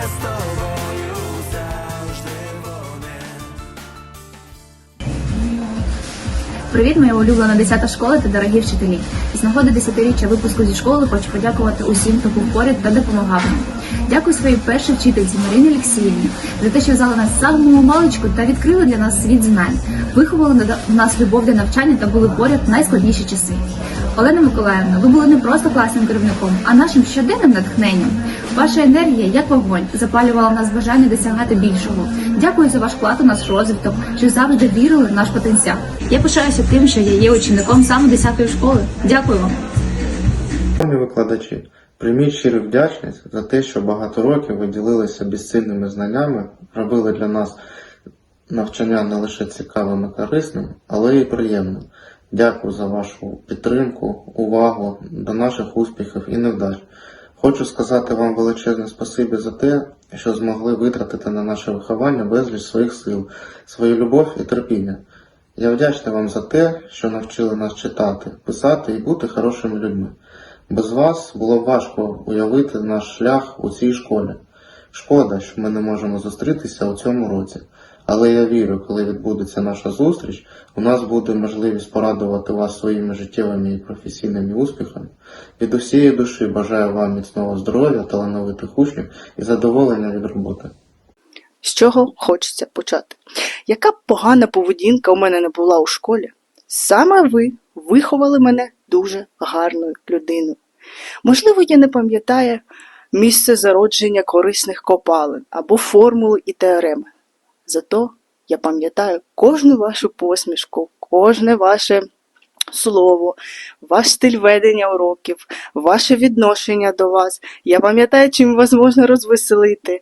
З тобою завжди вони. Привіт, моя улюблена 10 школа та дорогі вчителі. Із нагоди 10-річчя випуску зі школи хочу подякувати усім, хто був поряд та допомагав. Дякую своїй першій вчительці Марині Олексіївні за те, що взяли нас з самого маличку та відкрили для нас світ знань. Виховали в нас любов до навчання та були поряд в найскладніші часи. Олена Миколаївна, ви були не просто класним керівником, а нашим щоденним натхненням. Ваша енергія, як вогонь, запалювала нас бажання досягати більшого. Дякую за ваш вклад у наш розвиток, що завжди вірили в наш потенціал. Я пишаюся тим, що я є учеником саме 10-ї школи. Дякую вам. Шановні викладачі, прийміть щиру вдячність за те, що багато років ви ділилися безцінними знаннями, робили для нас навчання не лише цікавим і корисним, але й приємним. Дякую за вашу підтримку, увагу до наших успіхів і невдач. Хочу сказати вам величезне спасибі за те, що змогли витратити на наше виховання безліч своїх сил, свою любов і терпіння. Я вдячний вам за те, що навчили нас читати, писати і бути хорошими людьми. Без вас було б важко уявити наш шлях у цій школі. Шкода, що ми не можемо зустрітися у цьому році. Але я вірю, коли відбудеться наша зустріч, у нас буде можливість порадувати вас своїми життєвими і професійними успіхами. Від усієї душі бажаю вам міцного здоров'я, талановитих учнів і задоволення від роботи. З чого хочеться почати? Яка погана поведінка у мене не була у школі? Саме ви виховали мене дуже гарною людиною. Можливо, я не пам'ятаю місце зародження корисних копалин або формули і теореми. Зато я пам'ятаю кожну вашу посмішку, кожне ваше слово, ваш стиль ведення уроків, ваше відношення до вас. Я пам'ятаю, чим вас можна розвеселити.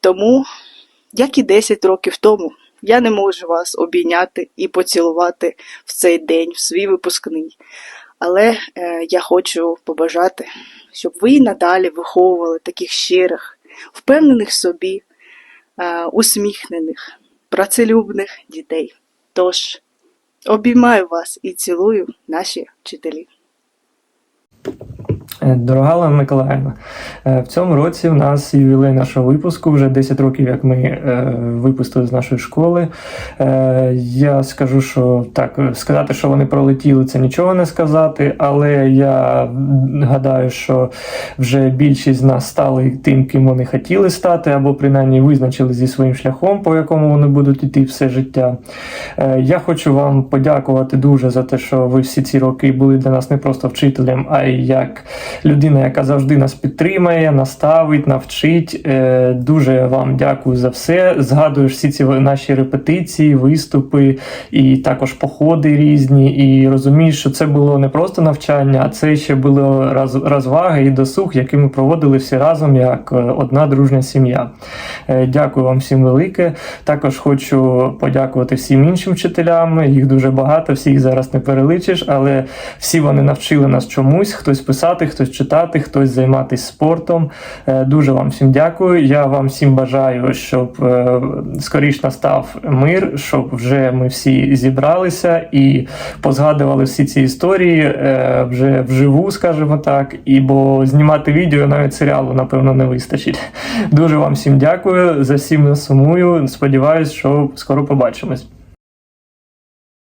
Тому, як і 10 років тому, я не можу вас обійняти і поцілувати в цей день, в свій випускний. Але е, я хочу побажати, щоб ви і надалі виховували таких щирих, впевнених собі, усміхнених, працелюбних дітей. Тож, обіймаю вас і цілую наші вчителі. Е, Дорога Олена Миколаївна, е, в цьому році в нас ювілей нашого випуску, вже 10 років, як ми е, випустили з нашої школи. Я скажу, що так, сказати, що вони пролетіли, це нічого не сказати, але я гадаю, що вже більшість з нас стали тим, ким вони хотіли стати, або принаймні визначили зі своїм шляхом, по якому вони будуть йти все життя. Я хочу вам подякувати дуже за те, що ви всі ці роки були для нас не просто вчителем, а й як людина, яка завжди нас підтримає, наставить, навчить. Е, Дуже вам дякую за все. Згадую всі ці наші репетиції, виступи і також походи різні. І розумієш, що це було не просто навчання, а це ще було роз- розваги і досуг, які ми проводили всі разом як е, одна дружня сім'я. Е, Дякую вам всім велике. Також хочу подякувати всім іншим вчителям. Їх дуже багато, всіх зараз не переличиш, але всі вони навчили нас чомусь: хтось писати, хтось читати, хтось займатися спортом. Е, Дуже вам всім дякую. Я вам всім бажаю, щоб е, скоріш настав мир, щоб вже ми всі зібралися і позгадували всі ці історії е, вже вживу, скажімо так. І бо знімати відео навіть серіалу, напевно, не вистачить. Дуже вам всім дякую. За всім сумую. Сподіваюсь, що скоро побачимось.